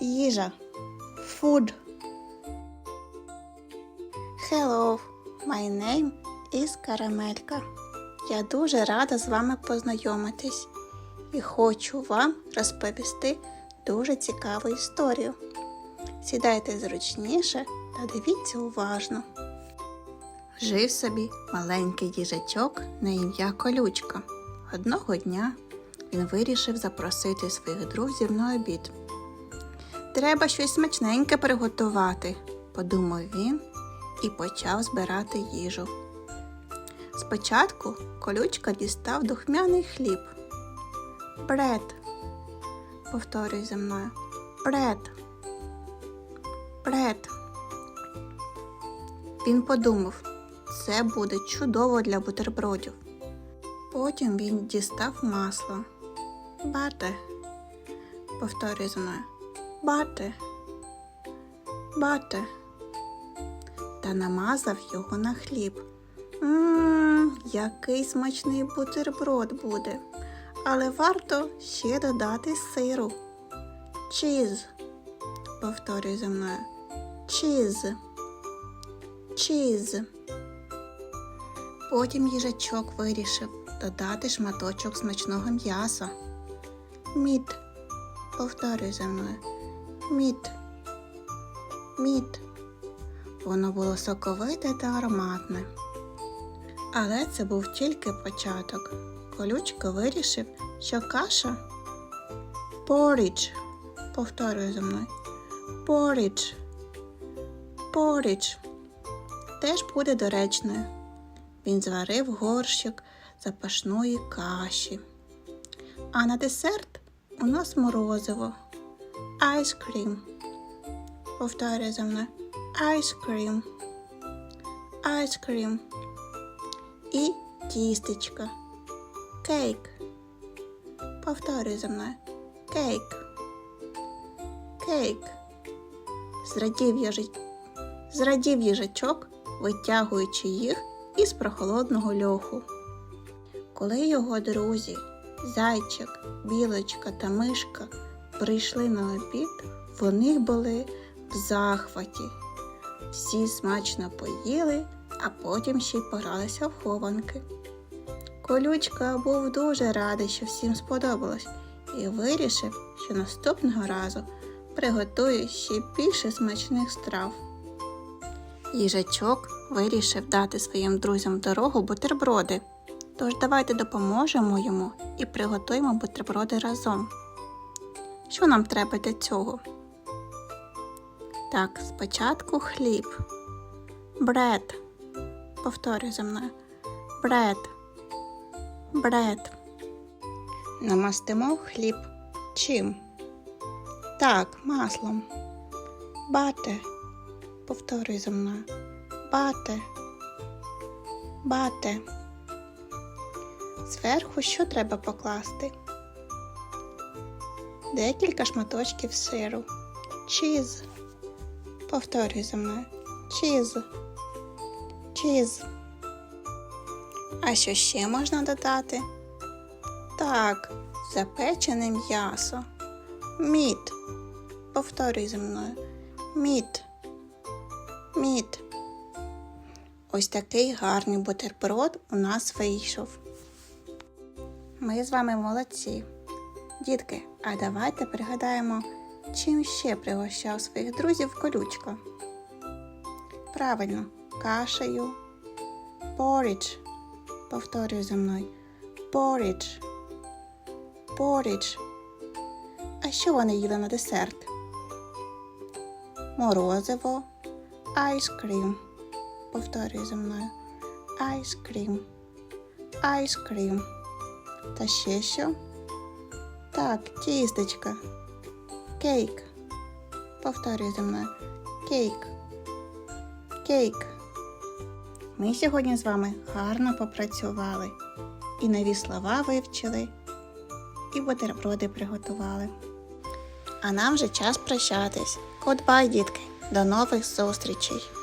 їжа. Food. Hello, my name is Карамелька. Я дуже рада з вами познайомитись і хочу вам розповісти дуже цікаву історію. Сідайте зручніше та дивіться уважно. Жив собі маленький їжачок на ім'я Колючка. Одного дня він вирішив запросити своїх друзів на обід. Треба щось смачненьке приготувати, подумав він і почав збирати їжу. Спочатку колючка дістав духмяний хліб. Бред. Повторюй за мною. Бред. Бред. Він подумав, це буде чудово для бутербродів. Потім він дістав масло. Бате. Повторюй за мною. Бате. Бате. Та намазав його на хліб. Ммм, який смачний бутерброд буде. Але варто ще додати сиру. Чіз. Повторюй за мною. Чіз. Чіз. Потім їжачок вирішив додати шматочок смачного м'яса. Мід. Повторюй за мною. Мід. Мід. Воно було соковите та ароматне. Але це був тільки початок. Колючка вирішив, що каша поріч. Повторюю за мною. Поріч. Поріч. Теж буде доречною. Він зварив горщик запашної каші. А на десерт у нас морозиво. Айскрім. Повторюю за мною. Айскрім. Айскрім. І тістечка. Кейк. Повторюй за мною. Кейк. Кейк. Зрадів їжачок, зрадів їжачок, витягуючи їх із прохолодного льоху. Коли його друзі, зайчик, білочка та мишка прийшли на обід, вони були в захваті. Всі смачно поїли, а потім ще й погралися в хованки. Колючка був дуже радий, що всім сподобалось, і вирішив, що наступного разу приготує ще більше смачних страв. Їжачок вирішив дати своїм друзям дорогу бутерброди. Тож давайте допоможемо йому і приготуємо бутерброди разом. Що нам треба для цього? Так, спочатку хліб. Бред. Повторюй за мною. Бред. Бред. Намастимо хліб. Чим? Так, маслом. Бате. Повторюй за мною. Бате. Бате. Зверху що треба покласти? Декілька шматочків сиру. Чіз. Повторюй за мною. Чіз. Чіз. А що ще можна додати? Так, запечене м'ясо. Мід. Повторюй за мною. Мід. Мід. Ось такий гарний бутерброд у нас вийшов. Ми з вами молодці. Дітки, а давайте пригадаємо, чим ще пригощав своїх друзів колючка. Правильно, кашею. Поріч. Повторюй за мною. Поріч. Поріч. А що вони їли на десерт? Морозиво. Айскрім. Повторюй за мною. Айскрім. Айскрім. Та ще що? Так, тістечка. Кейк. Повторюй за мною. Кейк. Кейк. Ми сьогодні з вами гарно попрацювали. І нові слова вивчили, і бутерброди приготували. А нам вже час прощатись. Goodbye, дітки. До нових зустрічей!